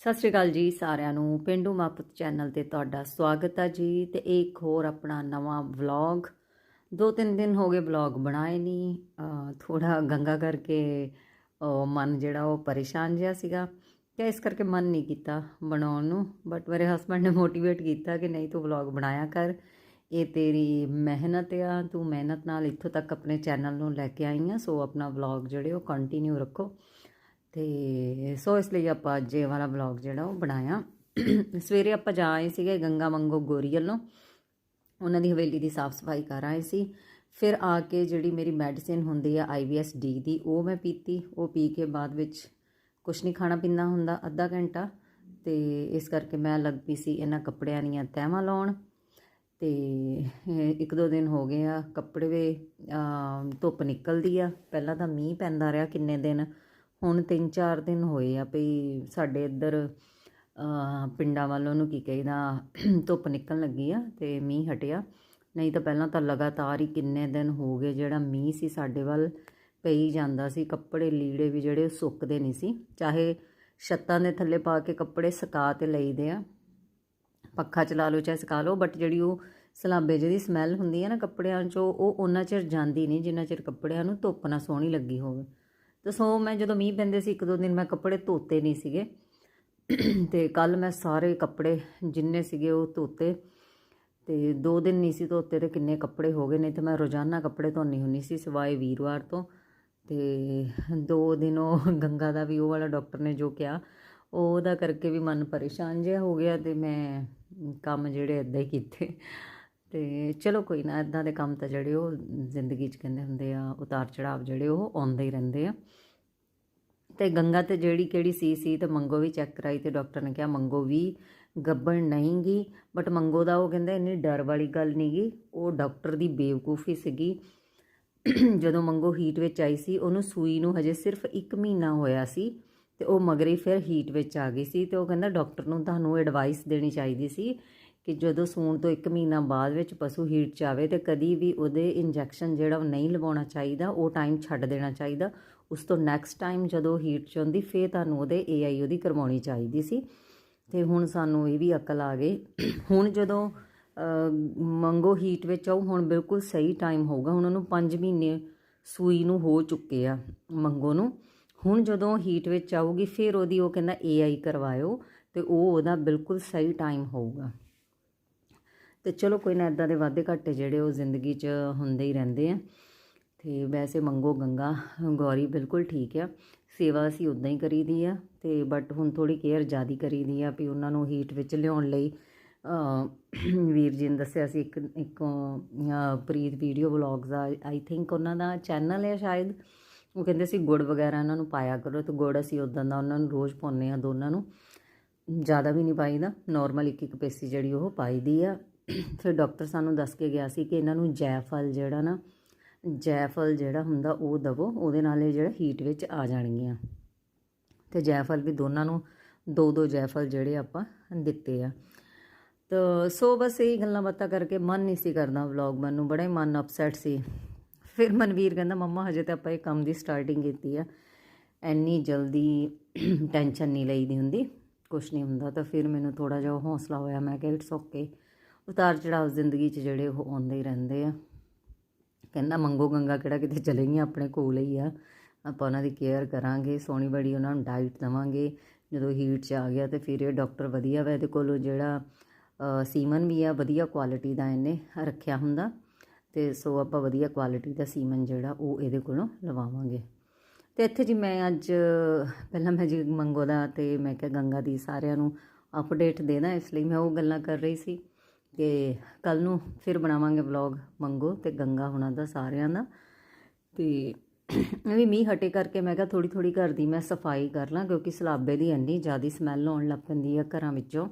ਸਤਿ ਸ਼੍ਰੀ ਅਕਾਲ ਜੀ ਸਾਰਿਆਂ ਨੂੰ। ਪਿੰਡੂ ਮਾਪਤ ਚੈਨਲ ਤੇ ਤੁਹਾਡਾ ਸਵਾਗਤ ਹੈ ਜੀ ਤੇ ਇੱਕ ਹੋਰ ਆਪਣਾ ਨਵਾਂ ਵਲੌਗ। ਦੋ ਤਿੰਨ ਦਿਨ ਹੋ ਗਏ ਵਲੌਗ ਬਣਾਏ ਨਹੀਂ ਥੋੜਾ ਗੰਗਾ ਕਰਕੇ ਮਨ ਜਿਹੜਾ ਉਹ ਪਰੇਸ਼ਾਨ ਜਿਹਾ ਸੀਗਾ ਤੇ ਇਸ ਕਰਕੇ ਮਨ ਨਹੀਂ ਕੀਤਾ ਬਣਾਉਣ ਨੂੰ। ਬਟ ਮੇਰੇ ਹਸਬੰਡ ਨੇ ਮੋਟੀਵੇਟ ਕੀਤਾ ਕਿ ਨਹੀਂ ਤੂੰ ਵਲੌਗ ਬਣਾਇਆ ਕਰ। ਇਹ ਤੇਰੀ ਮਿਹਨਤ ਆ, ਤੂੰ ਮਿਹਨਤ ਨਾਲ ਇੱਥੋਂ ਤੱਕ ਆਪਣੇ ਚੈਨਲ ਨੂੰ ਲੈ ਕੇ ਆਈ ਆ। ਸੋ ਆਪਣਾ ਵਲੌਗ ਜਿਹੜੇ ਉਹ ਕੰਟੀਨਿਊ ਰੱਖੋ। ਤੇ ਸੋ ਇਸ ਲਈ ਆਪਾਂ ਅੱਜ ਇਹ ਵਾਲਾ ਵਲੌਗ ਜਿਹੜਾ ਉਹ ਬਣਾਇਆ। ਸਵੇਰੇ ਆਪਾਂ ਜਾ ਆਏ ਸੀਗੇ ਗੰਗਾ ਮੰਗੋ ਗੋਰੀਅਲ ਨੂੰ ਉਹਨਾਂ ਦੀ ਹਵੇਲੀ ਦੀ ਸਾਫ਼ ਸਫ਼ਾਈ ਕਰ ਆਏ ਸੀ। ਫਿਰ ਆ ਕੇ ਜਿਹੜੀ ਮੇਰੀ ਮੈਡੀਸਿਨ ਹੁੰਦੀ ਆ ਆਈਵੀਐਸ ਡੀ ਦੀ, ਉਹ ਮੈਂ ਪੀਤੀ। ਉਹ ਪੀ ਕੇ ਬਾਅਦ ਵਿੱਚ ਕੁਛ ਨਹੀਂ ਖਾਣਾ ਪੀਣਾ ਹੁੰਦਾ, ਅੱਧਾ ਘੰਟਾ। ਤੇ ਇਸ ਕਰਕੇ ਮੈਂ ਲੱਗ ਪਈ ਸੀ ਇਹਨਾਂ ਕੱਪੜਿਆਂ ਦੀਆਂ ਤਹਿਵਾਂ ਲਾਉਣ। ਤੇ ਇੱਕ ਦੋ ਦਿਨ ਹੋ ਗਏ ਆ, ਕੱਪੜੇ ਵੇ ਧੁੱਪ ਨਿਕਲਦੀ ਆ। ਪਹਿਲਾਂ ਤਾਂ ਮੀਂਹ ਪੈਂਦਾ ਰਿਹਾ ਕਿੰਨੇ ਦਿਨ। ਹੁਣ 3-4 ਦਿਨ ਹੋਏ ਆ ਭਈ ਸਾਡੇ ਇੱਧਰ ਪਿੰਡਾਂ ਵੱਲੋਂ ਨੂੰ ਕੀ ਕਹਿੰਦਾ, ਧੁੱਪ ਨਿਕਲਣ ਲੱਗੀ ਆ ਤੇ ਮੀਂਹ ਹਟਿਆ। ਨਹੀਂ ਤਾਂ ਪਹਿਲਾਂ ਤਾਂ ਲਗਾਤਾਰ ਹੀ ਕਿੰਨੇ ਦਿਨ ਹੋ ਗਏ ਜਿਹੜਾ ਮੀਂਹ ਸੀ ਸਾਡੇ ਵੱਲ ਪਈ ਜਾਂਦਾ ਸੀ। ਕੱਪੜੇ ਲੀੜੇ ਵੀ ਜਿਹੜੇ ਉਹ ਸੁੱਕਦੇ ਨਹੀਂ ਸੀ। ਚਾਹੇ ਛੱਤਾਂ ਦੇ ਥੱਲੇ ਪਾ ਕੇ ਕੱਪੜੇ ਸੁਕਾ ਤੇ ਲਈਦੇ ਆ, ਪੱਖਾ ਚਲਾ ਲਓ ਚਾਹੇ ਸੁਕਾ ਲਓ ਬਟ ਜਿਹੜੀ ਉਹ ਸਲਾਬੇ ਜਿਹੀ ਸਮੈਲ ਹੁੰਦੀ ਹੈ ਨਾ ਕੱਪੜਿਆਂ 'ਚੋਂ, ਉਹ ਉਹਨਾਂ ਚਿਰ ਜਾਂਦੀ ਨਹੀਂ ਜਿੰਨਾ ਚਿਰ ਕੱਪੜਿਆਂ ਨੂੰ ਧੁੱਪ ਨਾ ਸੋਹਣੀ ਲੱਗੀ ਹੋਵੇ। ਤੇ ਸੋ ਮੈਂ ਜਦੋਂ ਮੀਂਹ ਪੈਂਦੇ ਸੀ, ਇੱਕ ਦੋ ਦਿਨ ਮੈਂ ਕੱਪੜੇ ਧੋਤੇ ਨਹੀਂ ਸੀਗੇ। ਤੇ ਕੱਲ ਮੈਂ ਸਾਰੇ ਕੱਪੜੇ ਜਿੰਨੇ ਸੀਗੇ ਉਹ ਧੋਤੇ। ਤੇ ਦੋ ਦਿਨ ਨਹੀਂ ਸੀ ਧੋਤੇ ਤੇ ਕਿੰਨੇ ਕੱਪੜੇ ਹੋ ਗਏ, ਨਹੀਂ ਤੇ ਮੈਂ ਰੋਜ਼ਾਨਾ ਕੱਪੜੇ ਧੋਣੀ ਹੁੰਦੀ ਸੀ ਸਿਵਾਏ ਵੀਰਵਾਰ ਤੋਂ। ਤੇ ਦੋ ਦਿਨ ਉਹ ਗੰਗਾ ਦਾ ਵੀ ਉਹ ਵਾਲਾ ਡਾਕਟਰ ਨੇ ਜੋ ਕਿਹਾ, ਉਹਦਾ ਕਰਕੇ ਵੀ ਮਨ ਪਰੇਸ਼ਾਨ ਜਿਹਾ ਹੋ ਗਿਆ ਤੇ ਮੈਂ ਕੰਮ ਜਿਹੜੇ ਇਦਾਂ ਹੀ ਕੀਤੇ। ਤੇ ਚਲੋ ਕੋਈ ਨਾ ਇਦਾਂ ਦੇ ਕੰਮ ਤਾਂ ਜਿਹੜੇ ਉਹ ਜ਼ਿੰਦਗੀ 'ਚ ਕਹਿੰਦੇ ਹੁੰਦੇ ਆ, ਉਤਾਰ ਚੜਾਵ ਜਿਹੜੇ ਉਹ ਆਉਂਦੇ ਹੀ ਰਹਿੰਦੇ ਆ। ਤੇ ਗੰਗਾ ਤੇ ਜਿਹੜੀ ਕਿਹੜੀ ਸੀ ਸੀ ਤੇ ਮੰਗੋ ਵੀ ਚੈੱਕ ਕਰਾਈ ਤੇ ਡਾਕਟਰ ਨੇ ਕਿਹਾ ਮੰਗੋ ਵੀ ਗੱਬਣ ਨਹੀਂਗੀ, ਬਟ ਮੰਗੋ ਦਾ ਉਹ ਕਹਿੰਦਾ ਇੰਨੀ ਡਰ ਵਾਲੀ ਗੱਲ ਨਹੀਂਗੀ, ਉਹ ਡਾਕਟਰ ਦੀ ਬੇਵਕੂਫੀ ਸੀਗੀ। ਜਦੋਂ ਮੰਗੋ ਹੀਟ ਵਿੱਚ ਆਈ ਸੀ, ਉਹਨੂੰ ਸੂਈ ਨੂੰ ਹਜੇ ਸਿਰਫ 1 ਮਹੀਨਾ ਹੋਇਆ ਸੀ ਤੇ ਉਹ ਮਗਰੇ ਫਿਰ ਹੀਟ ਵਿੱਚ ਆ ਗਈ ਸੀ ਤੇ ਉਹ ਕਹਿੰਦਾ ਡਾਕਟਰ ਨੂੰ ਤੁਹਾਨੂੰ ਐਡਵਾਈਸ ਦੇਣੀ ਚਾਹੀਦੀ ਸੀ ਕਿ ਜਦੋਂ ਸੂਣ ਤੋਂ 1 ਮਹੀਨਾ ਬਾਅਦ ਵਿੱਚ ਪਸ਼ੂ ਹੀਟ ਚ ਆਵੇ ਤੇ ਕਦੀ ਵੀ ਉਹਦੇ ਇੰਜੈਕਸ਼ਨ ਜਿਹੜਾ ਉਹ ਨਹੀਂ ਲਵਾਉਣਾ ਚਾਹੀਦਾ, ਉਹ ਟਾਈਮ ਛੱਡ ਦੇਣਾ ਚਾਹੀਦਾ। ਉਸ ਤੋਂ ਨੈਕਸਟ ਟਾਈਮ ਜਦੋਂ ਹੀਟ ਚ ਆਉਂਦੀ, ਫੇਰ ਤੁਹਾਨੂੰ ਉਹਦੇ ਏਆਈ ਉਹਦੀ ਕਰਵਾਉਣੀ ਚਾਹੀਦੀ ਸੀ। ਤੇ ਹੁਣ ਸਾਨੂੰ ਇਹ ਵੀ ਅਕਲ ਆ ਗਈ। ਹੁਣ ਜਦੋਂ ਮੰਗੋ ਹੀਟ ਵਿੱਚ ਆਉ ਹੁਣ ਬਿਲਕੁਲ ਸਹੀ ਟਾਈਮ ਹੋਊਗਾ। ਹੁਣ ਉਹਨੂੰ 5 ਮਹੀਨੇ ਸੂਈ ਨੂੰ ਹੋ ਚੁੱਕੇ ਆ ਮੰਗੋ ਨੂੰ। ਹੁਣ ਜਦੋਂ ਹੀਟ ਵਿੱਚ ਆਊਗੀ, ਫਿਰ ਉਹਦੀ ਉਹ ਕਹਿੰਦਾ ਏਆਈ ਕਰਵਾਇਓ ਤੇ ਉਹ ਉਹਦਾ ਬਿਲਕੁਲ ਸਹੀ ਟਾਈਮ ਹੋਊਗਾ। ਤੇ ਚਲੋ ਕੋਈ ਨਾ ਇਦਾਂ ਦੇ ਵਾਧੇ ਘਾਟੇ ਜਿਹੜੇ ਉਹ ਜ਼ਿੰਦਗੀ 'ਚ ਹੁੰਦੇ ਹੀ ਰਹਿੰਦੇ ਆ। ਤੇ ਵੈਸੇ ਮੰਗੋ ਗੰਗਾ, ਗੌਰੀ ਬਿਲਕੁਲ ਠੀਕ ਆ। ਸੇਵਾ ਅਸੀਂ ਉਦਾਂ ਹੀ ਕਰੀਦੀ ਆ ਤੇ ਬਟ ਹੁਣ ਥੋੜੀ ਕੇਅਰ ਜ਼ਿਆਦੀ ਕਰੀਦੀ ਆ ਵੀ ਉਹਨਾਂ ਨੂੰ ਹੀਟ ਵਿੱਚ ਲਿਆਉਣ ਲਈ। ਵੀਰ ਜੀ ਨੇ ਦੱਸਿਆ ਸੀ ਇੱਕ ਇੱਕ ਪ੍ਰੀਤ ਵੀਡੀਓ ਵਲੌਗਸ ਆ ਆਈ ਥਿੰਕ ਉਹਨਾਂ ਦਾ ਚੈਨਲ ਹੈ ਸ਼ਾਇਦ। ਉਹ ਕਹਿੰਦੇ ਸੀ ਗੁੜ ਵਗੈਰਾ ਉਹਨਾਂ ਨੂੰ ਪਾਇਆ ਕਰੋ ਤੇ ਗੁੜ ਅਸੀਂ ਉਦਾਂ ਦਾ ਉਹਨਾਂ ਨੂੰ ਰੋਜ਼ ਪਾਉਂਦੇ ਆ ਦੋਨਾਂ ਨੂੰ। ਜ਼ਿਆਦਾ ਵੀ ਨਹੀਂ ਪਾਈਦਾ ਨਾਰਮਲ ਇੱਕ ਇੱਕ ਪੇਸੀ ਜਿਹੜੀ ਉਹ ਪਾਈਦੀ ਆ। ਫਿਰ ਡਾਕਟਰ ਸਾਨੂੰ ਦੱਸ ਕੇ ਗਿਆ ਸੀ ਕਿ ਇਹਨਾਂ ਨੂੰ ਜੈਫਲ ਜਿਹੜਾ ਨਾ, ਜੈਫਲ ਜਿਹੜਾ ਹੁੰਦਾ ਉਹ ਦਵੋ, ਉਹਦੇ ਨਾਲ ਇਹ ਜਿਹੜਾ ਹੀਟ ਵਿੱਚ ਆ ਜਾਣਗੀਆਂ। ਤੇ ਜੈਫਲ ਵੀ ਦੋਨਾਂ ਨੂੰ ਦੋ ਦੋ ਜੈਫਲ ਜਿਹੜੇ ਆਪਾਂ ਦਿੱਤੇ ਆ। ਤਾਂ ਸੋ ਬਸ ਇਹ ਗੱਲਾਂ ਬਾਤਾਂ ਕਰਕੇ ਮਨ ਨਹੀਂ ਸੀ ਕਰਦਾ ਵਲੌਗ ਬਣਨ ਨੂੰ, ਬੜਾ ਹੀ ਮਨ ਅਪਸੈਟ ਸੀ। ਫਿਰ ਮਨਵੀਰ ਕਹਿੰਦਾ, ਮੰਮਾ, ਹਜੇ ਤਾਂ ਆਪਾਂ ਇਹ ਕੰਮ ਦੀ ਸਟਾਰਟਿੰਗ ਕੀਤੀ ਆ। ਐਨੀ ਜਲਦੀ ਟੈਨਸ਼ਨ ਨਹੀਂ ਲਈਦੀ ਹੁੰਦੀ, ਕੁਛ ਨਹੀਂ ਹੁੰਦਾ। ਤਾਂ ਫਿਰ ਮੈਨੂੰ ਥੋੜਾ ਜਿਹਾ ਹੌਸਲਾ ਹੋਇਆ, ਮੈਂ ਕਿਹਾ ਇਟਸ ਓਕੇ ਉਤਾਰ ਚੜਾਵ ਜ਼ਿੰਦਗੀ 'ਚ ਜਿਹੜੇ ਉਹ ਆਉਂਦੇ ਹੀ ਰਹਿੰਦੇ ਆ। ਕਹਿੰਦਾ ਮੰਗੋ ਗੰਗਾ ਕਿਹੜਾ ਕਿਤੇ ਚਲੇ ਗਈਆਂ, ਆਪਣੇ ਕੋਲ ਹੀ ਆ। ਆਪਾਂ ਉਹਨਾਂ ਦੀ ਕੇਅਰ ਕਰਾਂਗੇ, ਸੋਹਣੀ ਬੜੀ ਉਹਨਾਂ ਨੂੰ ਡਾਈਟ ਦੇਵਾਂਗੇ। ਜਦੋਂ ਹੀਟ 'ਚ ਆ ਗਿਆ ਤੇ ਫਿਰ ਇਹ ਡਾਕਟਰ ਵਧੀਆ ਵਾ, ਇਹਦੇ ਕੋਲ ਜਿਹੜਾ ਸੀਮਨ ਵੀ ਆ, ਵਧੀਆ ਕੁਆਲਿਟੀ ਦਾ ਇਹਨੇ ਰੱਖਿਆ ਹੁੰਦਾ। ਤੇ ਸੋ ਆਪਾਂ ਵਧੀਆ ਕੁਆਲਿਟੀ ਦਾ ਸੀਮਨ ਜਿਹੜਾ ਉਹ ਇਹਦੇ ਕੋਲੋਂ ਲਵਾਵਾਂਗੇ। ਤੇ ਇੱਥੇ ਜੀ ਮੈਂ ਅੱਜ, ਪਹਿਲਾਂ ਮੈਂ ਜੀ ਮੰਗੋ ਦਾ ਤੇ ਮੈਂ ਕਿਹਾ ਗੰਗਾ ਦੀ ਸਾਰਿਆਂ ਨੂੰ ਅਪਡੇਟ ਦੇਣਾ, ਇਸ ਲਈ ਮੈਂ ਉਹ ਗੱਲਾਂ ਕਰ ਰਹੀ ਸੀ। ਕਿ ਕੱਲ ਨੂੰ ਫਿਰ ਬਣਾਵਾਂਗੇ ਵਲੌਗ ਮੰਗੋ ਤੇ ਗੰਗਾ ਹੁਣਾਂ ਦਾ ਸਾਰਿਆਂ ਦਾ। ਤੇ ਇਹ ਵੀ ਮੀਂਹ ਹਟੇ ਕਰਕੇ ਮੈਂ ਕਿਹਾ ਥੋੜੀ ਥੋੜੀ ਘਰ ਦੀ ਮੈਂ ਸਫ਼ਾਈ ਕਰ ਲਾਂ ਕਿਉਂਕਿ ਸਲਾਬੇ ਦੀ ਇੰਨੀ ਜ਼ਿਆਦੀ ਸਮੈਲ ਆਉਣ ਲੱਗ ਪੈਂਦੀ ਆ ਘਰਾਂ ਵਿੱਚੋਂ।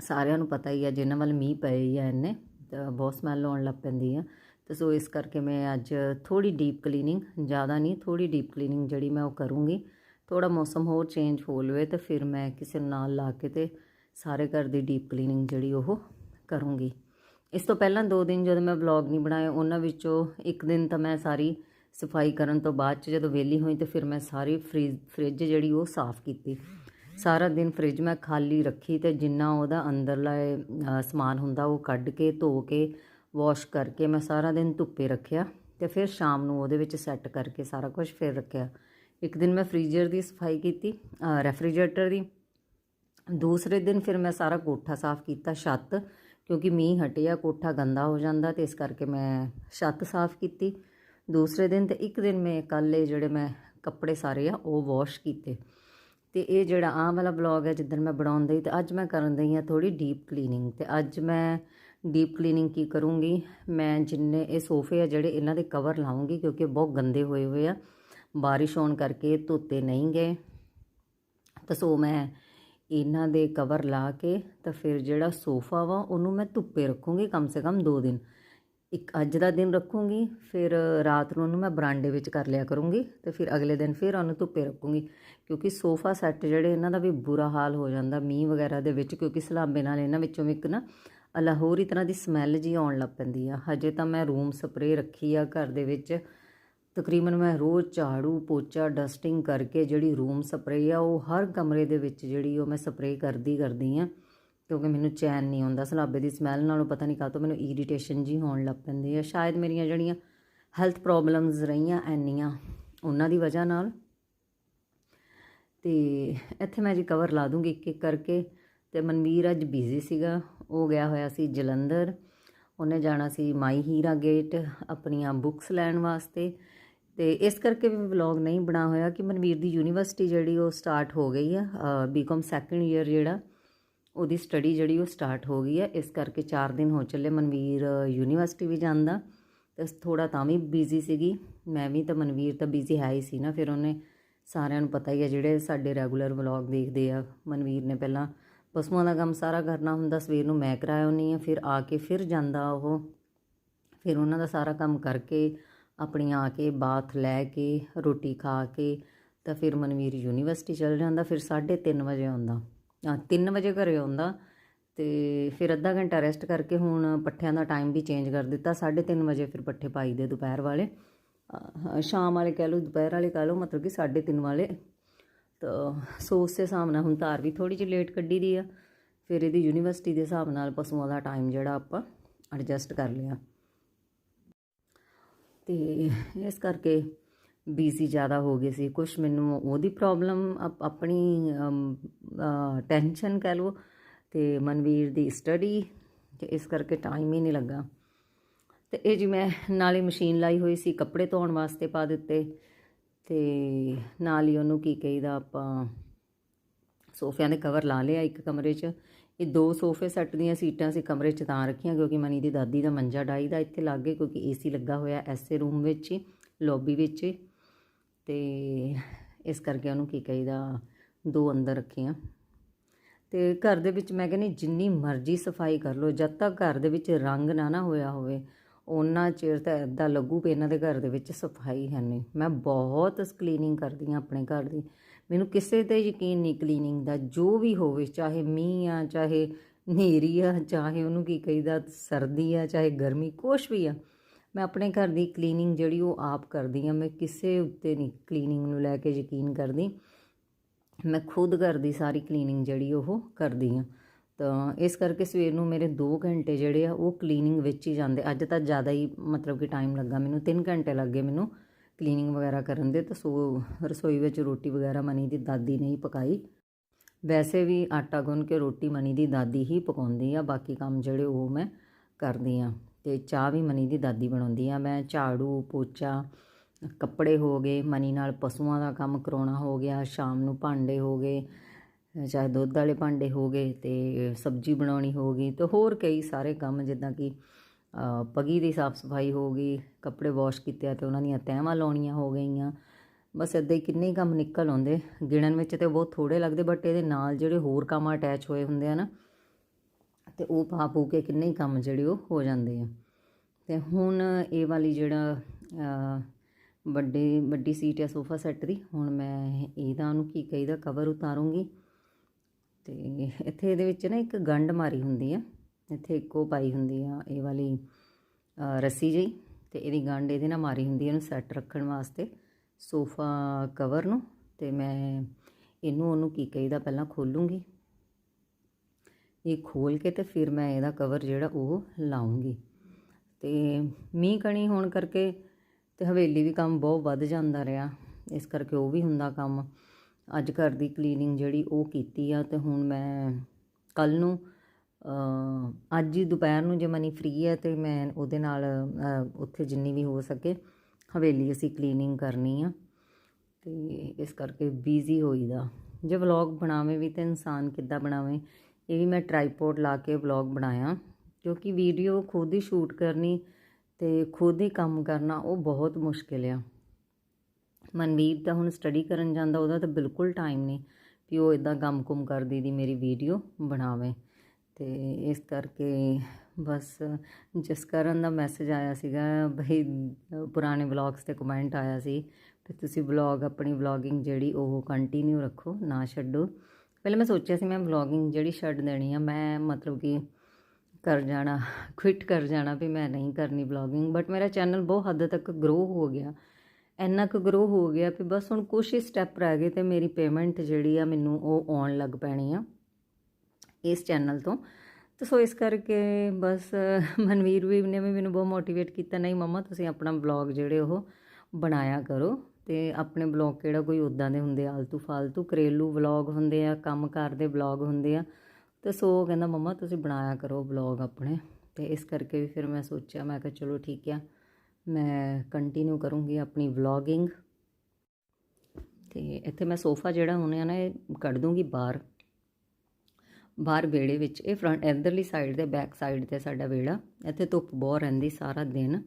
ਸਾਰਿਆਂ ਨੂੰ ਪਤਾ ਹੀ ਆ ਜਿਨ੍ਹਾਂ ਵੱਲ ਮੀਂਹ ਪਏ ਆ ਇੰਨੇ, ਤਾਂ ਬਹੁਤ ਸਮੈਲ ਆਉਣ ਲੱਗ ਪੈਂਦੀ ਆ। ਤੇ ਸੋ ਇਸ ਕਰਕੇ ਮੈਂ ਅੱਜ ਥੋੜੀ ਡੀਪ ਕਲੀਨਿੰਗ ਜ਼ਿਆਦਾ ਨਹੀਂ ਥੋੜੀ ਡੀਪ ਕਲੀਨਿੰਗ ਜਿਹੜੀ ਮੈਂ ਉਹ ਕਰੂੰਗੀ। ਥੋੜਾ ਮੌਸਮ ਹੋਰ ਚੇਂਜ ਹੋ ਲਵੇ ਤਾਂ ਫਿਰ ਮੈਂ ਕਿਸੇ ਨਾਲ ਲਾ ਕੇ ਤੇ ਸਾਰੇ ਘਰ ਦੀ ਡੀਪ ਕਲੀਨਿੰਗ ਜਿਹੜੀ ਉਹ ਕਰੂੰਗੀ। ਇਸ ਤੋਂ ਪਹਿਲਾਂ ਦੋ ਦਿਨ ਜਦੋਂ ਮੈਂ ਵਲੌਗ ਨਹੀਂ ਬਣਾਏ, ਉਹਨਾਂ ਵਿੱਚੋਂ ਇੱਕ ਦਿਨ ਤਾਂ ਮੈਂ ਸਾਰੀ ਸਫ਼ਾਈ ਕਰਨ ਤੋਂ ਬਾਅਦ ਚ ਜਦੋਂ ਵਿਹਲੀ ਹੋਈ ਤੇ ਫਿਰ ਮੈਂ ਸਾਰੀ ਫ੍ਰਿਜ ਫ੍ਰਿਜ ਜਿਹੜੀ ਉਹ ਸਾਫ਼ ਕੀਤੀ। ਸਾਰਾ ਦਿਨ ਫ੍ਰਿਜ ਮੈਂ ਖਾਲੀ ਰੱਖੀ ਤੇ ਜਿੰਨਾ ਉਹਦਾ ਅੰਦਰਲਾ ਸਮਾਨ ਹੁੰਦਾ ਉਹ ਕੱਢ ਕੇ, ਧੋ ਕੇ ਵਾਸ਼ ਕਰਕੇ ਮੈਂ ਸਾਰਾ ਦਿਨ ਧੁੱਪੇ ਰੱਖਿਆ ਤੇ ਫਿਰ ਸ਼ਾਮ ਨੂੰ ਉਹਦੇ ਵਿੱਚ ਸੈੱਟ ਕਰਕੇ ਸਾਰਾ ਕੁਝ ਫਿਰ ਰੱਖਿਆ। ਇੱਕ ਦਿਨ ਮੈਂ ਫ੍ਰੀਜ਼ਰ ਦੀ ਸਫ਼ਾਈ ਕੀਤੀ ਰੈਫਰੀਜਰੇਟਰ ਦੀ ਦੂਸਰੇ ਦਿਨ ਫਿਰ ਮੈਂ ਸਾਰਾ ਕੋਠਾ ਸਾਫ਼ ਕੀਤਾ ਛੱਤ, ਕਿਉਂਕਿ ਮੀਂਹ ਹਟਿਆ, ਕੋਠਾ ਗੰਦਾ ਹੋ ਜਾਂਦਾ ਤੇ ਇਸ ਕਰਕੇ ਮੈਂ ਛੱਤ ਸਾਫ਼ ਕੀਤੀ। ਦੂਸਰੇ ਦਿਨ ਤੇ ਇੱਕ ਦਿਨ ਮੈਂ ਕੱਲ੍ਹ ਇਹ ਜਿਹੜੇ ਮੈਂ ਕੱਪੜੇ ਸਾਰੇ ਆ, ਉਹ ਵਾਸ਼ ਕੀਤੇ। ਤੇ ਇਹ ਜਿਹੜਾ ਆਹ ਵਾਲਾ ਵਲੌਗ ਹੈ ਜਿੱਦਣ ਮੈਂ ਬਣਾਉਂਦੀ ਤੇ ਅੱਜ ਮੈਂ ਕਰਨ ਦਈ ਆ ਥੋੜੀ ਡੀਪ ਕਲੀਨਿੰਗ ਤੇ ਅੱਜ ਮੈਂ ਡੀਪ ਕਲੀਨਿੰਗ ਕੀ ਕਰੂੰਗੀ? ਮੈਂ ਜਿੰਨੇ ਇਹ ਸੋਫੇ ਆ ਜਿਹੜੇ ਇਹਨਾਂ ਦੇ ਕਵਰ ਲਾਉਂਗੀ ਕਿਉਂਕਿ ਬਹੁਤ ਗੰਦੇ ਹੋਏ ਹੋਏ ਆ। ਬਾਰਿਸ਼ ਹੋਣ ਕਰਕੇ ਧੋਤੇ ਨਹੀਂ ਗਏ। ਤਾਂ ਸੋ ਮੈਂ ਇਹਨਾਂ ਦੇ ਕਵਰ ਲਾ ਕੇ ਤਾਂ ਫਿਰ ਜਿਹੜਾ ਸੋਫਾ ਵਾ ਉਹਨੂੰ ਮੈਂ ਧੁੱਪੇ ਰੱਖੂੰਗੀ ਕਮ ਸੇ ਕਮ 2 ਦਿਨ। ਇੱਕ ਅੱਜ ਦਾ ਦਿਨ ਰੱਖੂੰਗੀ, ਫਿਰ ਰਾਤ ਨੂੰ ਉਹਨੂੰ ਮੈਂ ਬਰਾਂਡੇ ਵਿੱਚ ਕਰ ਲਿਆ ਕਰੂੰਗੀ ਤੇ ਫਿਰ ਅਗਲੇ ਦਿਨ ਫਿਰ ਉਹਨੂੰ ਧੁੱਪੇ ਰੱਖੂੰਗੀ। ਕਿਉਂਕਿ ਸੋਫਾ ਸੈੱਟ ਜਿਹੜੇ ਇਹਨਾਂ ਦਾ ਵੀ ਬੁਰਾ ਹਾਲ ਹੋ ਜਾਂਦਾ ਮੀਂਹ ਵਗੈਰਾ ਦੇ ਵਿੱਚ, ਕਿਉਂਕਿ ਸਲਾਬੇ ਨਾਲ ਇਹਨਾਂ ਵਿੱਚੋਂ ਵੀ ਇੱਕ ਨਾ ਅਲਾਹੋਰੀ ਤਰ੍ਹਾਂ ਦੀ ਸਮੈਲ ਜੀ ਆਉਣ ਲੱਗ ਪੈਂਦੀ ਆ। ਹਜੇ ਤਾਂ ਮੈਂ ਰੂਮ ਸਪਰੇ ਰੱਖੀ ਆ ਘਰ ਦੇ ਵਿੱਚ। ਤਕਰੀਬਨ ਮੈਂ ਰੋਜ਼ ਝਾੜੂ, ਪੋਚਾ, ਡਸਟਿੰਗ ਕਰਕੇ ਜਿਹੜੀ ਰੂਮ ਸਪਰੇ ਆ, ਉਹ ਹਰ ਕਮਰੇ ਦੇ ਵਿੱਚ ਜਿਹੜੀ ਉਹ ਮੈਂ ਸਪਰੇ ਕਰਦੀ ਕਰਦੀ ਆ। ਕਿਉਂਕਿ ਮੈਨੂੰ ਚੈਨ ਨਹੀਂ ਆਉਂਦਾ, ਸਲਾਬੇ ਦੀ ਸਮੈਲ ਨਾਲੋਂ ਪਤਾ ਨਹੀਂ ਕਾਹਤੋਂ ਮੈਨੂੰ ਇਰੀਟੇਸ਼ਨ ਜੀ ਹੋਣ ਲੱਗ ਪੈਂਦੀ ਆ। ਸ਼ਾਇਦ ਮੇਰੀਆਂ ਜਿਹੜੀਆਂ ਹੈਲਥ ਪ੍ਰੋਬਲਮਸ ਰਹੀਆਂ ਐਨੀਆਂ, ਉਹਨਾਂ ਦੀ ਵਜ੍ਹਾ ਨਾਲ। ਤੇ ਇੱਥੇ ਮੈਂ ਜੀ ਕਵਰ ਲਾ ਦੂੰਗੀ ਇੱਕ ਇੱਕ ਕਰਕੇ। ਤੇ ਮਨਵੀਰ ਅੱਜ ਬਿਜ਼ੀ ਸੀਗਾ, ਉਹ ਗਿਆ ਹੋਇਆ ਸੀ ਜਲੰਧਰ। ਉਹਨੇ ਜਾਣਾ ਸੀ ਮਾਈ ਹੀਰਾ ਗੇਟ, ਆਪਣੀਆਂ ਬੁੱਕਸ ਲੈਣ ਵਾਸਤੇ। ਤੇ ਇਸ ਕਰਕੇ ਵੀ ਵਲੌਗ ਨਹੀਂ ਬਣਾ ਹੋਇਆ ਕਿ ਮਨਵੀਰ ਦੀ ਯੂਨੀਵਰਸਿਟੀ ਜਿਹੜੀ ਉਹ ਸਟਾਰਟ ਹੋ ਗਈ ਆ ਬੀਕਾਮ ਸੈਕੰਡ ਈਅਰ ਜਿਹੜਾ, ਉਹਦੀ ਸਟੱਡੀ ਜਿਹੜੀ ਉਹ ਸਟਾਰਟ ਹੋ ਗਈ ਹੈ ਇਸ ਕਰਕੇ 4 ਦਿਨ ਹੋ ਚੱਲੇ ਮਨਵੀਰ ਯੂਨੀਵਰਸਿਟੀ ਵੀ ਜਾਂਦਾ ਤੇ ਥੋੜਾ ਤਾਂ ਵੀ ਬਿਜ਼ੀ ਸੀਗੀ। ਮੈਂ ਵੀ ਤਾਂ ਮਨਵੀਰ ਤਾਂ ਬਿਜ਼ੀ ਹੈ ਹੀ ਸੀ ਨਾ, ਫਿਰ ਉਹਨੇ ਸਾਰਿਆਂ ਨੂੰ ਪਤਾ ਹੀ ਹੈ ਜਿਹੜੇ ਸਾਡੇ ਰੈਗੂਲਰ ਵਲੌਗ ਦੇਖਦੇ ਆ। ਮਨਵੀਰ ਨੇ ਪਹਿਲਾਂ ਪਸ਼ੂਆਂ ਦਾ ਕੰਮ ਸਾਰਾ ਕਰਨਾ ਹੁੰਦਾ, ਸਵੇਰ ਨੂੰ ਮੈਂ ਕਰਾਇਆ ਹੁੰਨੀ ਆ, ਫਿਰ ਆ ਕੇ ਫਿਰ ਜਾਂਦਾ ਉਹ। ਫਿਰ ਉਹਨਾਂ ਦਾ ਸਾਰਾ ਕੰਮ ਕਰਕੇ ਆਪਣੀਆਂ ਆ ਕੇ ਬਾਥ ਲੈ ਕੇ, ਰੋਟੀ ਖਾ ਕੇ, ਤਾਂ ਫਿਰ ਮਨਵੀਰ ਯੂਨੀਵਰਸਿਟੀ ਚਲ ਜਾਂਦਾ, ਫਿਰ 3:30 ਵਜੇ ਆਉਂਦਾ। ਆ 3 ਵਜੇ ਘਰੇ ਆਉਂਦਾ ਤੇ ਫਿਰ ਅੱਧਾ ਘੰਟਾ ਰੈਸਟ ਕਰਕੇ ਹੁਣ ਪੱਠਿਆਂ ਦਾ ਟਾਈਮ ਵੀ ਚੇਂਜ ਕਰ ਦਿੱਤਾ। 3:30 ਵਜੇ ਫਿਰ ਪੱਠੇ ਪਾਈ ਦੇ ਦੁਪਹਿਰ ਵਾਲੇ। ਸ਼ਾਮ ਵਾਲੇ ਕਹਿ ਲਓ, ਦੁਪਹਿਰ ਵਾਲੇ ਕਹਿ ਲਓ, ਮਤਲਬ ਕਿ 3:30 ਵਾਲੇ। ਤਾਂ ਸੋ ਉਸ ਹਿਸਾਬ ਨਾਲ ਹੁਣ ਧਾਰ ਵੀ ਥੋੜੀ ਜਿਹੀ ਲੇਟ ਕੱਢੀ ਦੀ ਆ। ਫਿਰ ਇਹਦੀ ਯੂਨੀਵਰਸਿਟੀ ਦੇ ਹਿਸਾਬ ਨਾਲ ਪਸ਼ੂਆਂ ਦਾ ਟਾਈਮ ਜਿਹੜਾ ਆਪਾਂ ਐਡਜਸਟ ਕਰ ਲਿਆ। ਤੇ ਇਸ ਕਰਕੇ ਬੀਜ਼ੀ ਜ਼ਿਆਦਾ ਹੋ ਗਏ ਸੀ। ਕੁਝ ਮੈਨੂੰ ਉਹਦੀ ਪ੍ਰੋਬਲਮ ਆਪਣੀ ਟੈਨਸ਼ਨ ਕਹਿ ਲਓ ਤੇ ਮਨਵੀਰ ਦੀ ਸਟੱਡੀ ਤੇ ਇਸ ਕਰਕੇ ਟਾਈਮ ਹੀ ਨਹੀਂ ਲੱਗਾ। ਤੇ ਇਹ ਜੀ ਮੈਂ ਨਾਲੇ ਮਸ਼ੀਨ ਲਾਈ ਹੋਈ ਸੀ, ਕੱਪੜੇ ਧੋਣ ਵਾਸਤੇ ਪਾ ਦਿੱਤੇ ਤੇ ਨਾਲ ਹੀ ਉਹਨੂੰ ਕੀ ਕਹੀਦਾ ਆਪਾਂ, ਸੋਫਿਆਂ ਦੇ ਕਵਰ ਲਾ ਲਿਆ ਇੱਕ ਕਮਰੇ 'ਚ। ਇਹ ਦੋ ਸੋਫੇ ਸੈੱਟ ਦੀਆਂ ਸੀਟਾਂ ਸੀ ਕਮਰੇ 'ਚ ਤਾਂ ਰੱਖੀਆਂ, ਕਿਉਂਕਿ ਮਨੀ ਦੀ ਦਾਦੀ ਦਾ ਮੰਜਾ ਡਾਈ ਦਾ ਇੱਥੇ ਲੱਗ ਗਏ ਕਿਉਂਕਿ ਏਸੀ ਲੱਗਾ ਹੋਇਆ ਐਸੇ ਰੂਮ ਵਿੱਚ ਹੀ, ਲੌਬੀ ਵਿੱਚ ਹੀ। ਤੇ ਇਸ ਕਰਕੇ ਉਹਨੂੰ ਕੀ ਕਹੀਦਾ, ਦੋ ਅੰਦਰ ਰੱਖੀਆਂ। ਤੇ ਘਰ ਦੇ ਵਿੱਚ ਮੈਂ ਕਹਿੰਦੀ, ਜਿੰਨੀ ਮਰਜ਼ੀ ਸਫ਼ਾਈ ਕਰ ਲਓ, ਜਦ ਤੱਕ ਘਰ ਦੇ ਵਿੱਚ ਰੰਗ ਨਾ ਨਾ ਹੋਇਆ ਹੋਵੇ ਉਹਨਾਂ ਚਿਰ ਤਾਂ ਇਦਾਂ ਲੱਗੂ ਕਿ ਇਹਨਾਂ ਦੇ ਘਰ ਦੇ ਵਿੱਚ ਸਫ਼ਾਈ ਹੈ ਨਹੀਂ। ਮੈਂ ਬਹੁਤ ਕਲੀਨਿੰਗ ਕਰਦੀ ਹਾਂ ਆਪਣੇ ਘਰ ਦੀ। ਮੈਨੂੰ ਕਿਸੇ ਤੇ ਯਕੀਨ ਨਹੀਂ ਕਲੀਨਿੰਗ ਦਾ, ਜੋ ਵੀ ਹੋਵੇ, ਚਾਹੇ ਮੀਂਹ ਆ, ਚਾਹੇ ਹਨੇਰੀ ਆ, ਚਾਹੇ ਉਹਨੂੰ ਕੀ ਕਹੀਦਾ, ਸਰਦੀ ਆ, ਚਾਹੇ ਗਰਮੀ, ਕੁਛ ਵੀ ਆ, ਮੈਂ ਆਪਣੇ ਘਰ ਦੀ ਕਲੀਨਿੰਗ ਜਿਹੜੀ ਉਹ ਆਪ ਕਰਦੀ ਆ, ਮੈਂ ਕਿਸੇ ਉੱਤੇ ਨਹੀਂ ਕਲੀਨਿੰਗ ਨੂੰ ਲੈ ਕੇ ਯਕੀਨ ਕਰਦੀ, ਮੈਂ ਖੁਦ ਘਰ ਦੀ ਸਾਰੀ ਕਲੀਨਿੰਗ ਜਿਹੜੀ ਉਹ ਕਰਦੀ ਆ। ਤਾਂ ਇਸ ਕਰਕੇ ਸਵੇਰ ਨੂੰ ਮੇਰੇ 2 ਘੰਟੇ ਜਿਹੜੇ ਆ, ਉਹ ਕਲੀਨਿੰਗ ਵਿੱਚ ਹੀ ਜਾਂਦੇ, ਅੱਜ ਤਾਂ ਜ਼ਿਆਦਾ ਹੀ ਮਤਲਬ ਕਿ ਟਾਈਮ ਲੱਗਾ ਮੈਨੂੰ 3 ਘੰਟੇ ਲੱਗੇ ਮੈਨੂੰ ਕਲੀਨਿੰਗ ਵਗੈਰਾ ਕਰਨ ਦੇ, ਤਾਂ ਸੋ ਰਸੋਈ ਵਿੱਚ ਰੋਟੀ ਵਗੈਰਾ ਮਨੀ ਦੀ ਦਾਦੀ ਨੇ ਪਕਾਈ। ਵੈਸੇ ਵੀ ਆਟਾ ਗੁੰਨ ਕੇ ਰੋਟੀ ਮਨੀ ਦੀ ਦਾਦੀ ਹੀ ਪਕਾਉਂਦੀ ਆ, ਬਾਕੀ ਕੰਮ ਜਿਹੜੇ ਉਹ ਮੈਂ ਕਰਦੀ ਆ। ਤੇ ਚਾਹ ਵੀ ਮਨੀ ਦੀ ਦਾਦੀ ਬਣਾਉਂਦੀ ਆ। ਮੈਂ ਝਾੜੂ, ਪੋਚਾ, ਕੱਪੜੇ ਹੋ ਗਏ, ਮਨੀ ਨਾਲ ਪਸ਼ੂਆਂ ਦਾ ਕੰਮ ਕਰਾਉਣਾ ਹੋ ਗਿਆ, ਸ਼ਾਮ ਨੂੰ ਭਾਂਡੇ ਹੋ ਗਏ, ਚਾਹੇ ਦੁੱਧ ਵਾਲੇ ਭਾਂਡੇ ਹੋ ਗਏ ਤੇ ਸਬਜ਼ੀ ਬਣਾਉਣੀ ਹੋ ਗਈ ਤੇ ਹੋਰ ਕਈ ਸਾਰੇ ਕੰਮ ਜਿੱਦਾਂ ਕਿ ਪਗੀ ਦੀ ਸਾਫ਼ ਸਫ਼ਾਈ ਹੋ ਗਈ, ਕੱਪੜੇ ਵਾਸ਼ ਕੀਤੇ ਆ ਤੇ ਉਹਨਾਂ ਦੀਆਂ ਤਹਿਵਾਂ ਲਾਉਣੀਆਂ ਹੋ ਗਈਆਂ। ਬਸ ਇਦਾਂ ਹੀ ਕਿੰਨੇ ਹੀ ਕੰਮ ਨਿਕਲ ਆਉਂਦੇ। ਗਿਣਨ ਵਿੱਚ ਤੇ ਬਹੁਤ ਥੋੜੇ ਲੱਗਦੇ ਬਟ ਇਹਦੇ ਨਾਲ ਜਿਹੜੇ ਹੋਰ ਕੰਮ ਅਟੈਚ ਹੋਏ ਹੁੰਦੇ ਆ ਨਾ, ਤੇ ਉਹ ਪਾ ਪੂ ਕੇ ਕਿੰਨੇ ਹੀ ਕੰਮ ਜਿਹੜੇ ਉਹ ਹੋ ਜਾਂਦੇ ਆ। ਤੇ ਹੁਣ ਇਹ ਵਾਲੀ ਜਿਹੜਾ ਵੱਡੇ, ਵੱਡੀ ਸੀਟ ਹੈ ਸੋਫਾ ਸੈੱਟ ਦੀ, ਹੁਣ ਮੈਂ ਇਹਦਾ ਉਹਨੂੰ ਕੀ ਕਹੀਦਾ ਕਵਰ ਉਤਾਰੂੰਗੀ। ਤੇ ਇੱਥੇ ਇਹਦੇ ਵਿੱਚ ਨਾ ਇੱਕ ਗੰਢ ਮਾਰੀ ਹੁੰਦੀ ਆ। ਇੱਥੇ ਇੱਕੋ ਪਾਈ ਹੁੰਦੀ ਆ, ਇਹ ਵਾਲੀ ਰੱਸੀ ਜਿਹੀ ਤੇ ਇਹਦੀ ਗੰਢ ਇਹਦੇ ਨਾਲ ਮਾਰੀ ਹੁੰਦੀ ਇਹਨੂੰ ਸੈੱਟ ਰੱਖਣ ਵਾਸਤੇ, ਸੋਫਾ ਕਵਰ ਨੂੰ ਤੇ ਮੈਂ ਇਹਨੂੰ ਉਹਨੂੰ ਕੀ ਕਹੀਦਾ ਪਹਿਲਾਂ ਖੋਲੂੰਗੀ। ਇਹ ਖੋਲ ਕੇ ਤੇ ਫਿਰ ਮੈਂ ਇਹਦਾ ਕਵਰ ਜਿਹੜਾ ਉਹ ਲਾਉਂਗੀ ਤੇ ਮੀਂਹ ਕਣੀ ਹੋਣ ਕਰਕੇ ਤੇ ਹਵੇਲੀ ਵੀ ਕੰਮ ਬਹੁਤ ਵੱਧ ਜਾਂਦਾ ਰਿਹਾ, ਇਸ ਕਰਕੇ ਉਹ ਵੀ ਹੁੰਦਾ ਕੰਮ। ਅੱਜ ਘਰ ਦੀ ਕਲੀਨਿੰਗ ਜਿਹੜੀ ਉਹ ਕੀਤੀ ਆ ਤੇ ਹੁਣ ਮੈਂ ਕੱਲ ਨੂੰ ਅੱਜ ਹੀ ਦੁਪਹਿਰ ਨੂੰ ਜੇ ਮਨੀ ਫ੍ਰੀ ਹੈ ਤੇ ਮੈਂ ਉਹਦੇ ਨਾਲ ਉੱਥੇ ਜਿੰਨੀ ਵੀ ਹੋ ਸਕੇ ਹਵੇਲੀ ਅਸੀਂ ਕਲੀਨਿੰਗ ਕਰਨੀ ਆ ਤੇ ਇਸ ਕਰਕੇ ਬਿਜ਼ੀ ਹੋਈਦਾ। ਜੇ ਵਲੌਗ ਬਣਾਵੇ ਵੀ ਤੇ ਇਨਸਾਨ ਕਿੱਦਾਂ ਬਣਾਵੇ, ਇਹ ਵੀ ਮੈਂ ਟ੍ਰਾਈਪੋਡ ਲਾ ਕੇ ਵਲੌਗ ਬਣਾਇਆ ਕਿਉਂਕਿ ਵੀਡੀਓ ਖੁਦ ਹੀ ਸ਼ੂਟ ਕਰਨੀ ਤੇ ਖੁਦ ਹੀ ਕੰਮ ਕਰਨਾ ਉਹ ਬਹੁਤ ਮੁਸ਼ਕਿਲ ਆ। ਮਨਵੀਰ ਤਾਂ ਹੁਣ ਸਟੱਡੀ ਕਰਨ ਜਾਂਦਾ, ਉਹਦਾ ਤਾਂ ਬਿਲਕੁਲ ਟਾਈਮ ਨਹੀਂ ਵੀ ਉਹ ਇਦਾਂ ਕੰਮ-ਕੁਮ ਕਰਦੀ ਦੀ ਮੇਰੀ ਵੀਡੀਓ ਬਣਾਵੇ। ਤੇ ਇਸ ਕਰਕੇ ਬਸ ਜਿਸ ਕਰਨ ਦਾ ਮੈਸੇਜ ਆਇਆ ਸੀਗਾ, ਬਈ, ਪੁਰਾਣੇ ਵਲੌਗਸ ਤੇ ਕਮੈਂਟ ਆਇਆ ਸੀ ਕਿ ਤੁਸੀਂ ਵਲੌਗ ਆਪਣੀ ਵਲੌਗਿੰਗ ਜਿਹੜੀ ਉਹ ਕੰਟੀਨਿਊ ਰੱਖੋ, ਨਾ ਛੱਡੋ। ਪਹਿਲੇ ਮੈਂ ਸੋਚਿਆ ਸੀ ਮੈਂ ਵਲੌਗਿੰਗ ਜਿਹੜੀ ਛੱਡ ਦੇਣੀ ਆ, ਮੈਂ ਮਤਲਬ ਕਿ ਕਰ ਜਾਣਾ ਕੁਇਟ ਕਰ ਜਾਣਾ ਵੀ ਮੈਂ ਨਹੀਂ ਕਰਨੀ ਵਲੌਗਿੰਗ ਬਟ ਮੇਰਾ ਚੈਨਲ ਬਹੁਤ ਹੱਦ ਤੱਕ ਗਰੋ ਹੋ ਗਿਆ। ਇੰਨਾ ਕੁ ਗਰੋ ਹੋ ਗਿਆ ਵੀ ਬਸ ਹੁਣ ਕੁਛ ਹੀ ਸਟੈਪ ਰਹਿ ਗਏ ਤੇ ਮੇਰੀ ਪੇਮੈਂਟ ਜਿਹੜੀ ਆ ਮੈਨੂੰ ਉਹ ਆਉਣ ਲੱਗ ਪੈਣੀ ਆ। ਇਸ ਚੈਨਲ ਤੋਂ। ਤੇ ਸੋ ਇਸ ਕਰਕੇ ਬਸ, ਮਨਵੀਰ ਵੀ ਨੇ ਵੀ ਮੈਨੂੰ ਬਹੁਤ ਮੋਟੀਵੇਟ ਕੀਤਾ, ਨਹੀਂ ਮਮਾ, ਤੁਸੀਂ ਆਪਣਾ ਬਲੌਗ ਜਿਹੜੇ ਉਹ ਬਣਾਇਆ ਕਰੋ ਤੇ ਆਪਣੇ ਬਲੌਗ ਕਿਹੜਾ ਕੋਈ ਉਦਾਂ ਦੇ ਹੁੰਦੇ, ਆਲਤੂ ਫਾਲਤੂ ਘਰੇਲੂ ਵਲੌਗ ਹੁੰਦੇ ਆ ਕੰਮਕਾਰ ਦੇ ਵਲੌਗ ਹੁੰਦੇ ਆ। ਤੇ ਸੋ ਉਹ ਕਹਿੰਦਾ, ਮਮਾ, ਤੁਸੀਂ ਬਣਾਇਆ ਕਰੋ ਵਲੌਗ ਆਪਣੇ। ਤੇ ਇਸ ਕਰਕੇ ਵੀ ਫਿਰ ਮੈਂ ਸੋਚਿਆ, ਮੈਂ ਕਿਹਾ, ਚਲੋ ਠੀਕ ਆ, ਮੈਂ ਕੰਟੀਨਿਊ ਕਰੂੰਗੀ ਆਪਣੀ ਵਲੌਗਿੰਗ ਤੇ ਇੱਥੇ ਮੈਂ ਸੋਫਾ ਜਿਹੜਾ ਹੁੰਨੇ ਆ ਨਾ, ਇਹ ਕੱਢ ਦੂੰਗੀ ਬਾਹਰ। ਬਾਹਰ ਵਿਹੜੇ ਵਿੱਚ, ਇਹ ਫਰੰਟ ਇਧਰਲੀ ਸਾਈਡ ਤੇ ਬੈਕ ਸਾਈਡ ਤੇ ਸਾਡਾ ਵਿਹੜਾ। ਇੱਥੇ ਧੁੱਪ ਬਹੁਤ ਰਹਿੰਦੀ ਸਾਰਾ ਦਿਨ।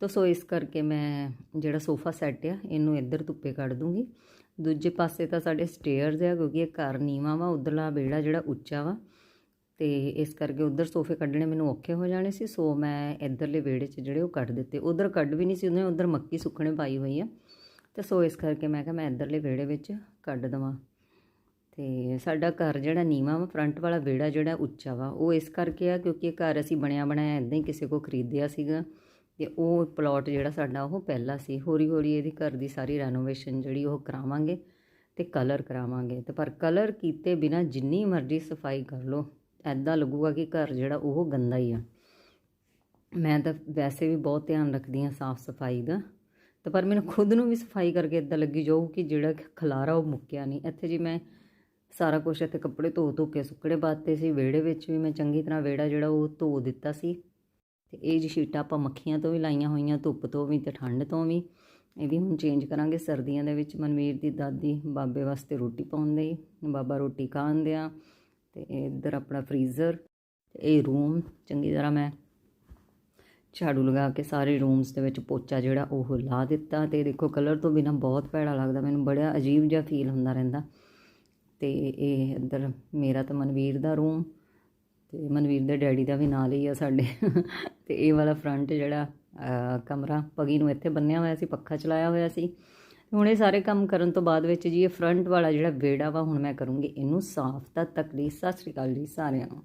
ਤਾਂ ਸੋ ਇਸ ਕਰਕੇ ਮੈਂ ਜਿਹੜਾ ਸੋਫਾ ਸੈੱਟ ਆ, ਇਹਨੂੰ ਇੱਧਰ ਧੁੱਪੇ ਕੱਢ ਦੂੰਗੀ। ਦੂਜੇ ਪਾਸੇ ਤਾਂ ਸਾਡੇ ਸਟੇਅਰਸ ਆ, ਕਿਉਂਕਿ ਇਹ ਘਰ ਨੀਵਾਂ ਵਾ, ਉਧਰਲਾ ਵਿਹੜਾ ਜਿਹੜਾ ਉੱਚਾ ਵਾ। ਤੇ ਇਸ ਕਰਕੇ ਉਧਰ ਸੋਫੇ ਕੱਢਣੇ ਮੈਨੂੰ ਔਖੇ ਹੋ ਜਾਣੇ ਸੀ, ਸੋ ਮੈਂ ਇੱਧਰਲੇ ਵਿਹੜੇ 'ਚ ਜਿਹੜੇ ਉਹ ਕੱਢ ਦਿੱਤੇ। ਉਧਰ ਕੱਢ ਵੀ ਨਹੀਂ ਸੀ, ਉਹਨੇ ਉਧਰ ਮੱਕੀ ਸੁੱਕਣੇ ਪਾਈ ਹੋਈ ਆ। ਤੇ ਸੋ ਇਸ ਕਰਕੇ ਮੈਂ ਕਿਹਾ ਮੈਂ ਇੱਧਰਲੇ ਵਿਹੜੇ ਵਿੱਚ ਕੱਢ ਦਵਾਂ। ਤੇ ਸਾਡਾ ਘਰ ਜਿਹੜਾ ਨੀਵਾਂ ਵਾ ਫਰੰਟ ਵਾਲਾ ਵਿਹੜਾ ਜਿਹੜਾ ਉੱਚਾ ਵਾ, ਉਹ ਇਸ ਕਰਕੇ ਆ ਕਿਉਂਕਿ ਇਹ ਘਰ ਅਸੀਂ ਬਣਿਆ ਬਣਾਇਆ ਇਦਾਂ ਹੀ ਕਿਸੇ ਕੋ ਖਰੀਦਿਆ ਸੀਗਾ ਤੇ ਉਹ ਪਲਾਟ ਜਿਹੜਾ ਸਾਡਾ ਉਹ ਪਹਿਲਾ ਸੀ। ਹੌਲੀ ਹੌਲੀ ਇਹਦੀ ਘਰ ਦੀ ਸਾਰੀ ਰੈਨੋਵੇਸ਼ਨ ਜਿਹੜੀ ਉਹ ਕਰਾਵਾਂਗੇ ਤੇ ਕਲਰ ਕਰਾਵਾਂਗੇ। ਤੇ ਪਰ ਕਲਰ ਕੀਤੇ ਬਿਨਾ ਜਿੰਨੀ ਮਰਜ਼ੀ ਸਫ਼ਾਈ ਕਰ ਲਓ ਐਦਾਂ ਲੱਗੂਗਾ ਕਿ ਘਰ ਜਿਹੜਾ ਉਹ ਗੰਦਾ ਹੀ ਆ। ਮੈਂ ਤਾਂ ਵੈਸੇ ਵੀ ਬਹੁਤ ਧਿਆਨ ਰੱਖਦੀ ਹਾਂ ਸਾਫ਼ ਸਫ਼ਾਈ ਦਾ। ਤੇ ਪਰ ਮੈਨੂੰ ਖੁਦ ਨੂੰ ਵੀ ਸਫ਼ਾਈ ਕਰਕੇ ਇਦਾਂ ਲੱਗੀ ਜਾਊ ਕਿ ਜਿਹੜਾ ਖਲਾਰਾ ਉਹ ਮੁੱਕਿਆ ਨਹੀਂ। ਇੱਥੇ ਜੀ ਮੈਂ ਸਾਰਾ ਕੁਝ ਇੱਥੇ ਕੱਪੜੇ ਧੋ ਧੋ ਕੇ ਸੁੱਕੜੇ ਪਾਤੇ ਸੀ। ਵਿਹੜੇ ਵਿੱਚ ਵੀ ਮੈਂ ਚੰਗੀ ਤਰ੍ਹਾਂ ਵਿਹੜਾ ਜਿਹੜਾ ਉਹ ਧੋ ਦਿੱਤਾ ਸੀ। ਤੇ ਇਹ ਜੀ ਸ਼ੀਟਾਂ ਆਪਾਂ ਮੱਖੀਆਂ ਤੋਂ ਵੀ ਲਾਈਆਂ ਹੋਈਆਂ, ਧੁੱਪ ਤੋਂ ਵੀ ਤੇ ਠੰਡ ਤੋਂ ਵੀ। ਇਹ ਵੀ ਹੁਣ ਚੇਂਜ ਕਰਾਂਗੇ। ਸਰਦੀਆਂ ਦੇ ਵਿੱਚ ਮਨਵੀਰ ਦੀ ਦਾਦੀ ਬਾਬੇ ਵਾਸਤੇ ਰੋਟੀ ਪਾਉਂਦੇ ਬਾਬਾ ਰੋਟੀ ਖਾਂਦੇ ਆ ਤੇ ਇੱਧਰ ਆਪਣਾ ਫਰੀਜ਼ਰ ਤੇ ਇਹ ਰੂਮ ਚੰਗੀ ਤਰ੍ਹਾਂ ਮੈਂ ਝਾੜੂ ਲਗਾ ਕੇ ਸਾਰੇ ਰੂਮਸ ਦੇ ਵਿੱਚ ਪੋਚਾ ਜਿਹੜਾ ਉਹ ਲਾ ਦਿੱਤਾ। ਤੇ ਦੇਖੋ ਕਲਰ ਤੋਂ ਬਿਨਾ ਬਹੁਤ ਭੈੜਾ ਲੱਗਦਾ। ਮੈਨੂੰ ਬੜਾ ਅਜੀਬ ਜਿਹਾ ਫੀਲ ਹੁੰਦਾ ਰਹਿੰਦਾ। ਤੇ ਇਹ ਇੱਧਰ ਮੇਰਾ ਤਾਂ ਮਨਵੀਰ ਦਾ ਰੂਮ ਤੇ ਮਨਵੀਰ ਦੇ ਡੈਡੀ ਦਾ ਵੀ ਨਾਲ ਹੀ ਆ ਸਾਡੇ। ਤੇ ਇਹ ਵਾਲਾ ਫਰੰਟ ਜਿਹੜਾ ਕਮਰਾ ਪਗੀ ਨੂੰ ਇੱਥੇ ਬੰਨਿਆ ਹੋਇਆ ਸੀ, ਪੱਖਾ ਚਲਾਇਆ ਹੋਇਆ ਸੀ। ਹੁਣ ਇਹ ਸਾਰੇ ਕੰਮ ਕਰਨ ਤੋਂ ਬਾਅਦ ਵਿੱਚ ਜੀ ਇਹ ਫਰੰਟ ਵਾਲਾ ਜਿਹੜਾ ਵਿਹੜਾ ਵਾ, ਹੁਣ ਮੈਂ ਕਰੂੰਗੀ ਇਹਨੂੰ ਸਾਫ਼ ਤਾਂ ਤੱਕ ਲਈ ਸਤਿ ਸ਼੍ਰੀ ਅਕਾਲ ਜੀ ਸਾਰਿਆਂ ਨੂੰ।